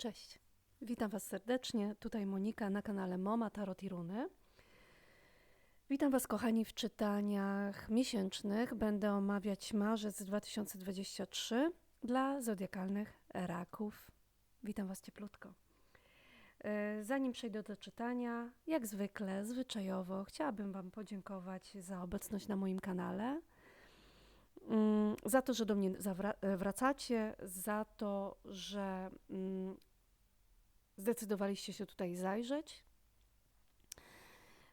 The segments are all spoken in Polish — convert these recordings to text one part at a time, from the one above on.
Cześć. Witam Was serdecznie. Tutaj Monika na kanale Moma Tarot i Runy. Witam Was, kochani, w czytaniach miesięcznych. Będę omawiać marzec 2023 dla zodiakalnych raków. Witam Was cieplutko. E, Zanim przejdę do czytania, jak zwykle, zwyczajowo, chciałabym Wam podziękować za obecność na moim kanale, mm, za to, że do mnie e, wracacie, za to, że mm, zdecydowaliście się tutaj zajrzeć.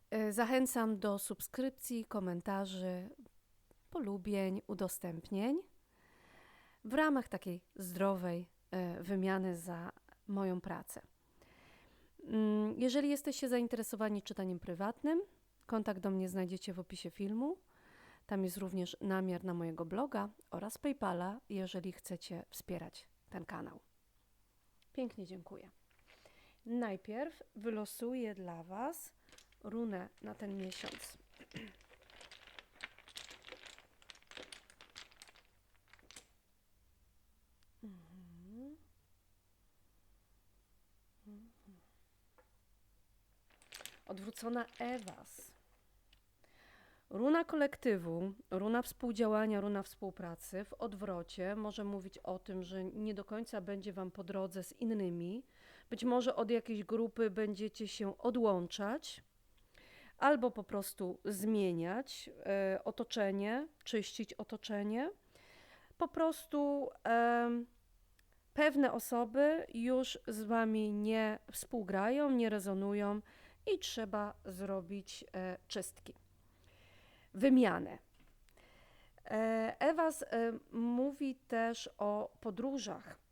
E, Zachęcam do subskrypcji, komentarzy, polubień, udostępnień w ramach takiej zdrowej e, wymiany za moją pracę. Mm, Jeżeli jesteście zainteresowani czytaniem prywatnym, kontakt do mnie znajdziecie w opisie filmu. Tam jest również namiar na mojego bloga oraz PayPala, jeżeli chcecie wspierać ten kanał. Pięknie dziękuję. Najpierw wylosuję dla Was runę na ten miesiąc. Odwrócona Ewas. Runa kolektywu, runa współdziałania, runa współpracy w odwrocie może mówić o tym, że nie do końca będzie Wam po drodze z innymi. Być może od jakiejś grupy będziecie się odłączać, albo po prostu zmieniać e, otoczenie, czyścić otoczenie. Po prostu pewne osoby już z Wami nie współgrają, nie rezonują i trzeba zrobić e, czystki wymianę. E, Ewas mówi też o podróżach.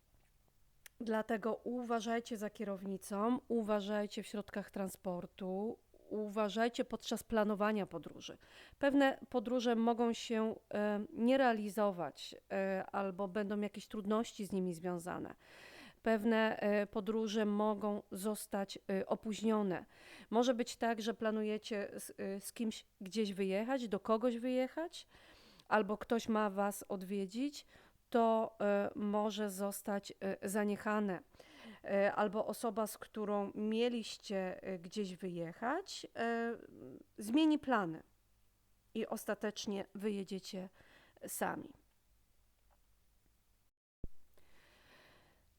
Dlatego uważajcie za kierownicą, uważajcie w środkach transportu, uważajcie podczas planowania podróży. Pewne podróże mogą się e, nie realizować e, albo będą jakieś trudności z nimi związane. Pewne e, podróże mogą zostać opóźnione. Może być tak, że planujecie z, z kimś gdzieś wyjechać, do kogoś wyjechać, albo ktoś ma Was odwiedzić, to y, może zostać y, zaniechane. Y, Albo osoba, z którą mieliście gdzieś wyjechać, zmieni plany i ostatecznie wyjedziecie sami.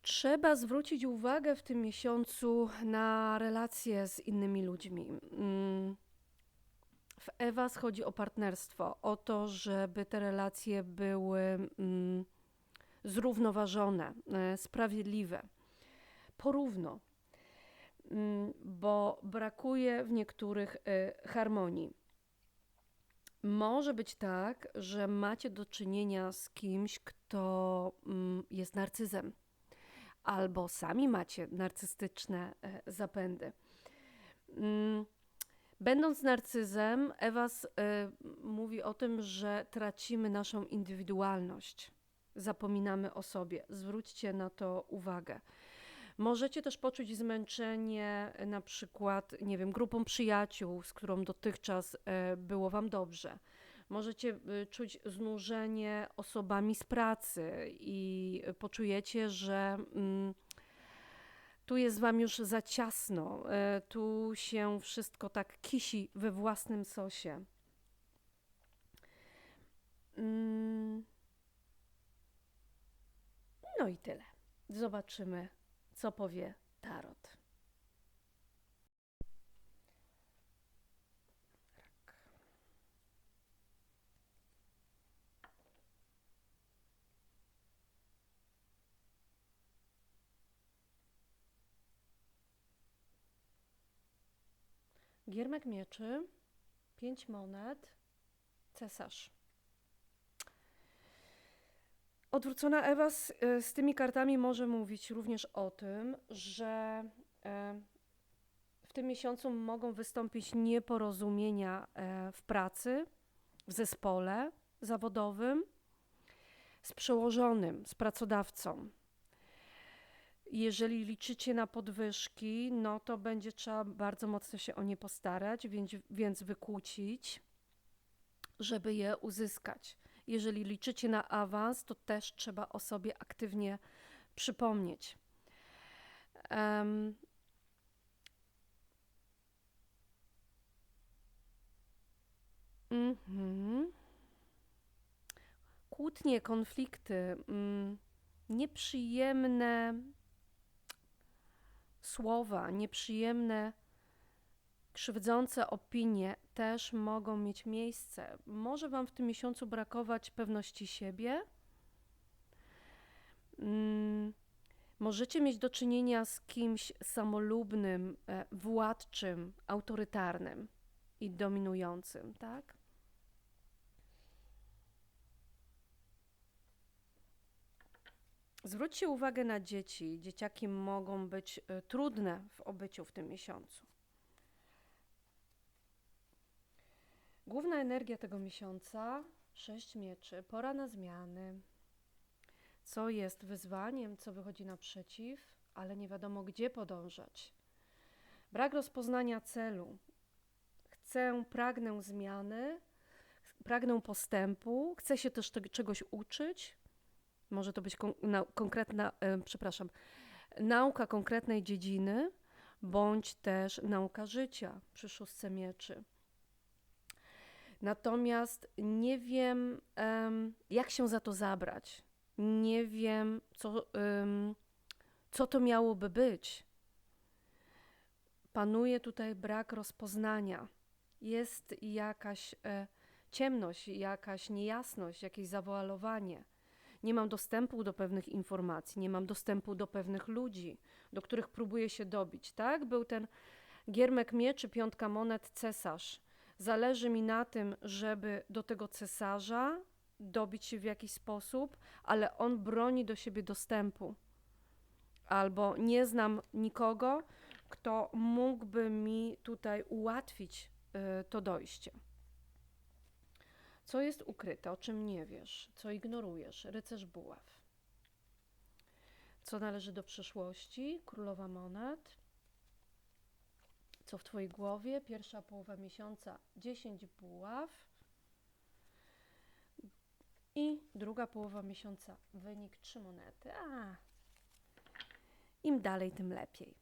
Trzeba zwrócić uwagę w tym miesiącu na relacje z innymi ludźmi. Mm, W Ewas chodzi o partnerstwo, o to, żeby te relacje były mm, zrównoważone, e, sprawiedliwe, porówno, Mm, bo brakuje w niektórych e, harmonii. Może być tak, że macie do czynienia z kimś, kto mm, jest narcyzem albo sami macie narcystyczne e, zapędy. Mm, Będąc narcyzem, Ewas mówi o tym, że tracimy naszą indywidualność, zapominamy o sobie. Zwróćcie na to uwagę. Możecie też poczuć zmęczenie, e, na przykład, nie wiem, grupą przyjaciół, z którą dotychczas e, było Wam dobrze. Możecie y, czuć znużenie osobami z pracy i poczujecie, że mm, tu jest Wam już za ciasno, e, tu się wszystko tak kisi we własnym sosie. Mm. No i tyle. Zobaczymy, co powie Tarot. Giermek mieczy, pięć monet, cesarz. Odwrócona Ewa z, e, z tymi kartami może mówić również o tym, że e, w tym miesiącu mogą wystąpić nieporozumienia e, w pracy, w zespole zawodowym, z przełożonym, z pracodawcą. Jeżeli liczycie na podwyżki, no to będzie trzeba bardzo mocno się o nie postarać, więc, więc wykłócić, żeby je uzyskać. Jeżeli liczycie na awans, to też trzeba o sobie aktywnie przypomnieć. Mhm. Kłótnie, konflikty, mm, nieprzyjemne słowa, nieprzyjemne, krzywdzące opinie też mogą mieć miejsce. Może Wam w tym miesiącu brakować pewności siebie. Mm, Możecie mieć do czynienia z kimś samolubnym, e, władczym, autorytarnym i dominującym, tak? Zwróćcie uwagę na dzieci. Dzieciaki mogą być e, trudne w obyciu w tym miesiącu. Główna energia tego miesiąca sześć mieczy, pora na zmiany. Co jest wyzwaniem, co wychodzi naprzeciw, ale nie wiadomo gdzie podążać. Brak rozpoznania celu. Chcę, pragnę zmiany, pragnę postępu, chcę się też te- czegoś uczyć, może to być kon- na, konkretna, e, przepraszam, nauka konkretnej dziedziny, bądź też nauka życia przy szóstce mieczy. Natomiast nie wiem, em, jak się za to zabrać. Nie wiem, co, co to miałoby być. Panuje tutaj brak rozpoznania. Jest jakaś e, ciemność, jakaś niejasność, jakieś zawoalowanie nie mam dostępu do pewnych informacji, nie mam dostępu do pewnych ludzi, do których próbuję się dobić, tak? Był ten giermek mieczy, piątka monet, cesarz. Zależy mi na tym, żeby do tego cesarza dobić się w jakiś sposób, ale on broni do siebie dostępu. Albo nie znam nikogo, kto mógłby mi tutaj ułatwić y, to dojście. Co jest ukryte, o czym nie wiesz, co ignorujesz? Rycerz buław. Co należy do przyszłości? Królowa monet. Co w Twojej głowie? Pierwsza połowa miesiąca 10 buław. I druga połowa miesiąca wynik 3 monety. A, im dalej, tym lepiej.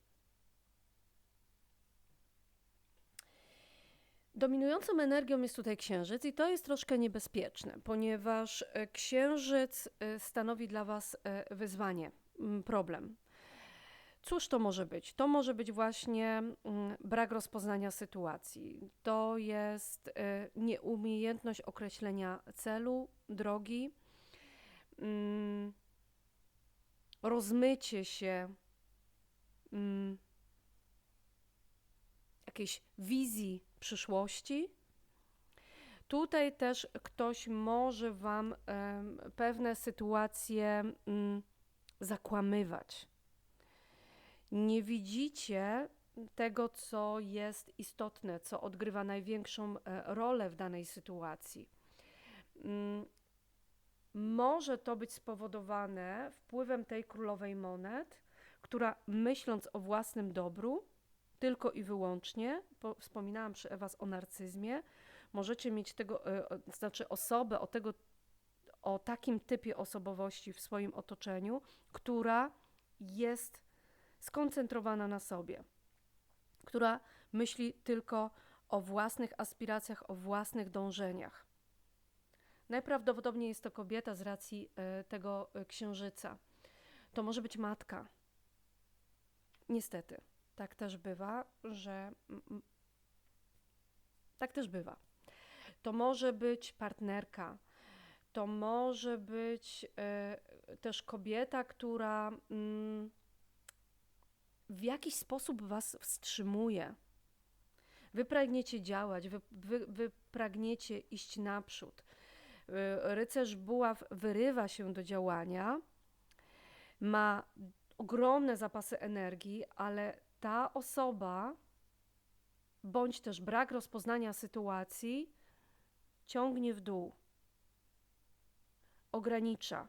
Dominującą energią jest tutaj księżyc, i to jest troszkę niebezpieczne, ponieważ e, księżyc e, stanowi dla Was e, wyzwanie, problem. Cóż to może być? To może być właśnie mm, brak rozpoznania sytuacji. To jest e, nieumiejętność określenia celu, drogi, mm, rozmycie się mm, jakiejś wizji przyszłości. Tutaj też ktoś może Wam pewne sytuacje zakłamywać. Nie widzicie tego, co jest istotne, co odgrywa największą e, rolę w danej sytuacji. Mm, Może to być spowodowane wpływem tej królowej monet, która myśląc o własnym dobru, tylko i wyłącznie, bo wspominałam przy Ewas o narcyzmie, możecie mieć tego, e, znaczy osobę o tego, o takim typie osobowości w swoim otoczeniu, która jest skoncentrowana na sobie, która myśli tylko o własnych aspiracjach, o własnych dążeniach. Najprawdopodobniej jest to kobieta z racji e, tego e, księżyca. To może być matka. Niestety, tak też bywa, że. Tak też bywa. To może być partnerka, to może być e, też kobieta, która mm, w jakiś sposób Was wstrzymuje. Wy pragniecie działać, wy, wy, wy pragniecie iść naprzód. Y, Rycerz buław wyrywa się do działania, ma ogromne zapasy energii, ale ta osoba, bądź też brak rozpoznania sytuacji, ciągnie w dół, ogranicza,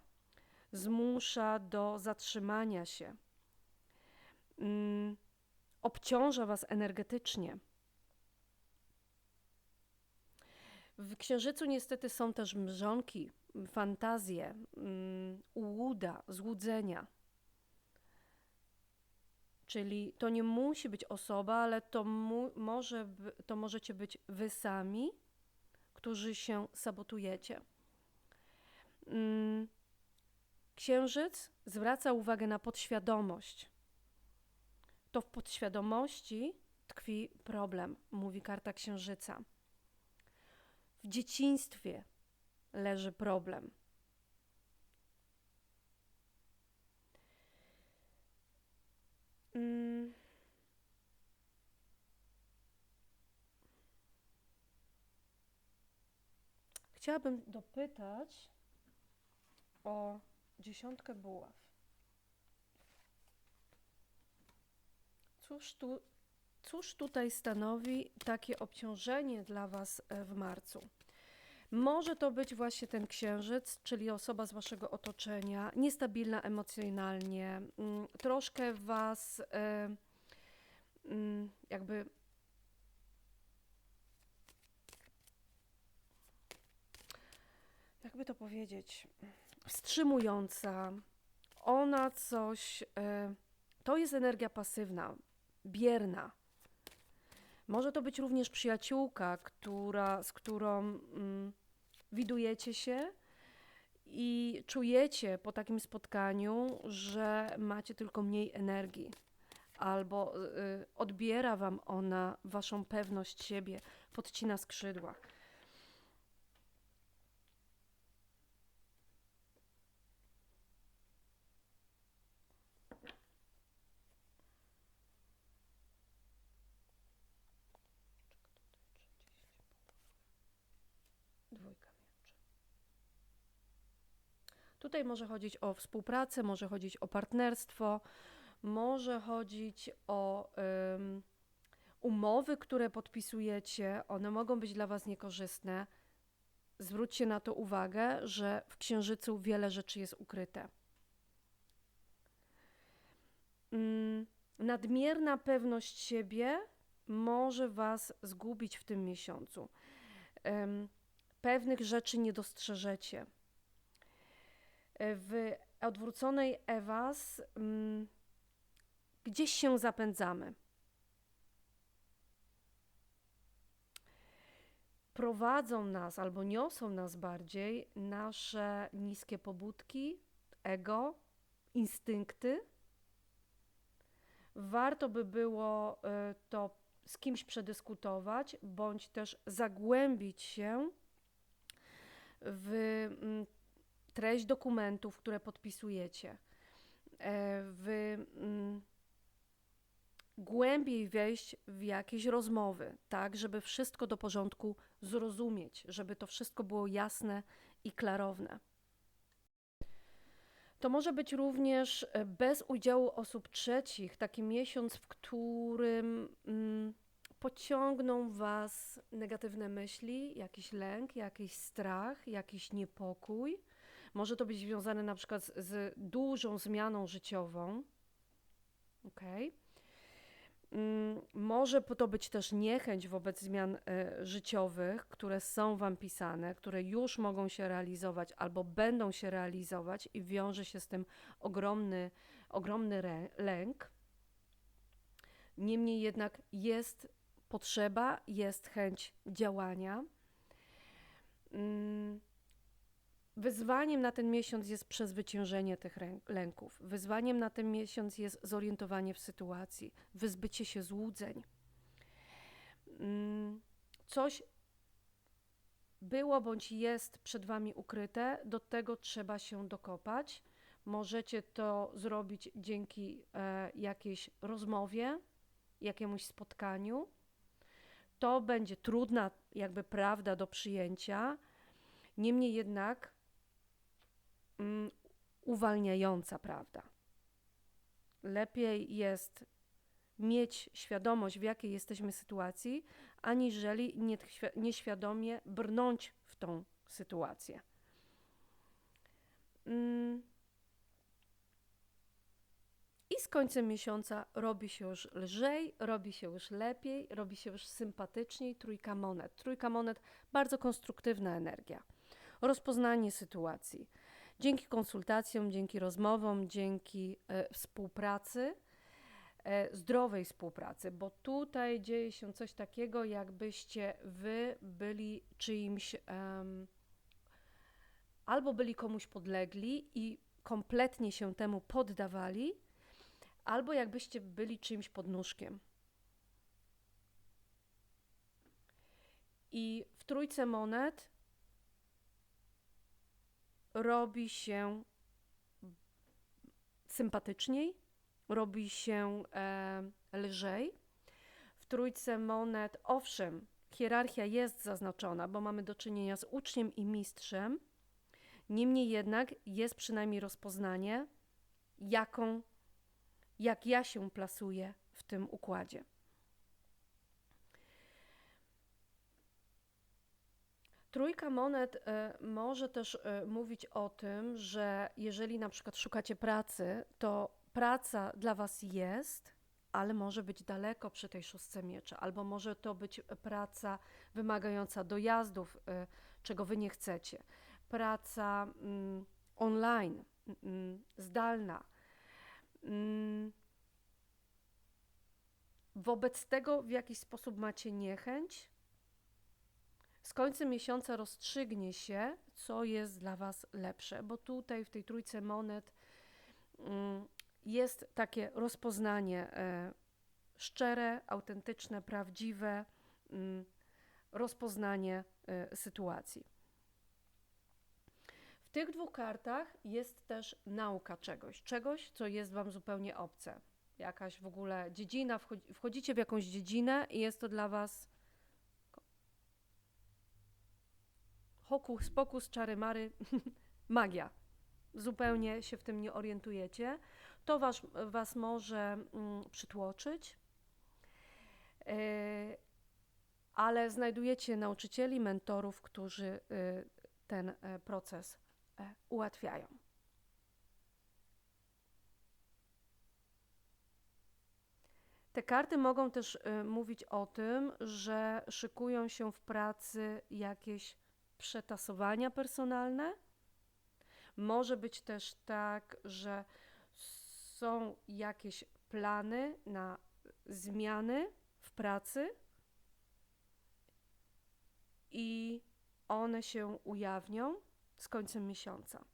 zmusza do zatrzymania się, mm, obciąża Was energetycznie. W księżycu niestety są też mrzonki, fantazje, mm, ułuda, złudzenia. Czyli to nie musi być osoba, ale to, mu, może, to możecie być wy sami, którzy się sabotujecie. Mm, Księżyc zwraca uwagę na podświadomość. To w podświadomości tkwi problem, mówi karta Księżyca. W dzieciństwie leży problem. Mm. Chciałabym dopytać o dziesiątkę buław. Cóż, tu, cóż tutaj stanowi takie obciążenie dla Was e, w marcu? Może to być właśnie ten księżyc, czyli osoba z Waszego otoczenia, niestabilna emocjonalnie, mm, troszkę Was e, mm, jakby jakby to powiedzieć, wstrzymująca. Ona coś. E, to jest energia pasywna, bierna. Może to być również przyjaciółka, która, z którą mm, widujecie się i czujecie po takim spotkaniu, że macie tylko mniej energii, albo y, odbiera wam ona waszą pewność siebie, podcina skrzydła. Dwójka mieczy. Tutaj może chodzić o współpracę, może chodzić o partnerstwo, może chodzić o ym, umowy, które podpisujecie. One mogą być dla Was niekorzystne. Zwróćcie na to uwagę, że w księżycu wiele rzeczy jest ukryte. Ym, nadmierna pewność siebie może Was zgubić w tym miesiącu. Pewnych rzeczy nie dostrzeżecie. E, W odwróconej Ewas mm, gdzieś się zapędzamy. Prowadzą nas albo niosą nas bardziej nasze niskie pobudki, ego, instynkty. Warto by było e, to z kimś przedyskutować, bądź też zagłębić się w mm, treść dokumentów, które podpisujecie, e, w mm, głębiej wejść w jakieś rozmowy, tak, żeby wszystko do porządku zrozumieć, żeby to wszystko było jasne i klarowne. To może być również e, bez udziału osób trzecich taki miesiąc, w którym mm, pociągną Was negatywne myśli, jakiś lęk, jakiś strach, jakiś niepokój. Może to być związane na przykład z, dużą zmianą życiową. ok? Mm, Może to być też niechęć wobec zmian e, życiowych, które są Wam pisane, które już mogą się realizować albo będą się realizować i wiąże się z tym ogromny, ogromny lęk. Niemniej jednak jest potrzeba, jest chęć działania. Wyzwaniem na ten miesiąc jest przezwyciężenie tych lęków. Wyzwaniem na ten miesiąc jest zorientowanie w sytuacji, wyzbycie się złudzeń. Mm, Coś było bądź jest przed Wami ukryte, do tego trzeba się dokopać. Możecie to zrobić dzięki e, jakiejś rozmowie, jakiemuś spotkaniu. To będzie trudna, jakby prawda do przyjęcia, niemniej jednak mm, uwalniająca prawda. Lepiej jest mieć świadomość, w jakiej jesteśmy sytuacji, aniżeli nieświ- nieświadomie brnąć w tą sytuację. Mm. I z końcem miesiąca robi się już lżej, robi się już lepiej, robi się już sympatyczniej. Trójka monet. Trójka monet bardzo konstruktywna energia. Rozpoznanie sytuacji. Dzięki konsultacjom, dzięki rozmowom, dzięki e, współpracy e, zdrowej współpracy, bo tutaj dzieje się coś takiego, jakbyście wy byli czyimś albo byli komuś podlegli i kompletnie się temu poddawali, albo jakbyście byli czyimś podnóżkiem. I w trójce monet robi się sympatyczniej, robi się e, lżej. W trójce monet, owszem, hierarchia jest zaznaczona, bo mamy do czynienia z uczniem i mistrzem. Niemniej jednak jest przynajmniej rozpoznanie, jaką, jak ja się plasuję w tym układzie. Trójka monet e, może też e, mówić o tym, że jeżeli na przykład szukacie pracy, to praca dla Was jest, ale może być daleko przy tej szóstce miecza, albo może to być praca wymagająca dojazdów, e, czego Wy nie chcecie. Praca mm, online, mm, zdalna. Mm. Wobec tego w jakiś sposób macie niechęć, z końcem miesiąca rozstrzygnie się, co jest dla Was lepsze, bo tutaj w tej trójce monet mm, jest takie rozpoznanie e, szczere, autentyczne, prawdziwe, mm, rozpoznanie e, sytuacji. W tych dwóch kartach jest też nauka czegoś, czegoś, co jest Wam zupełnie obce. Jakaś w ogóle dziedzina, wchodzicie w jakąś dziedzinę i jest to dla Was hokus pokus, czary mary, magia. Zupełnie się w tym nie orientujecie. To was, was może mm, przytłoczyć, yy, ale znajdujecie nauczycieli, mentorów, którzy yy, ten y, proces y, ułatwiają. Te karty mogą też y, mówić o tym, że szykują się w pracy jakieś przetasowania personalne. Może być też tak, że są jakieś plany na zmiany w pracy i one się ujawnią z końcem miesiąca.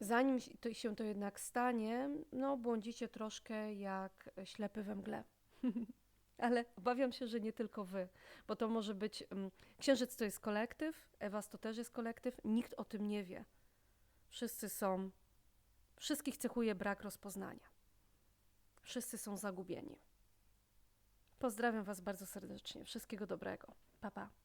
Zanim się to jednak stanie, no błądzicie troszkę jak ślepy we mgle. ale obawiam się, że nie tylko wy, bo to może być. Um, księżyc to jest kolektyw, Ewas to też jest kolektyw, nikt o tym nie wie. Wszyscy są. Wszystkich cechuje brak rozpoznania. Wszyscy są zagubieni. Pozdrawiam Was bardzo serdecznie. Wszystkiego dobrego. Pa, pa.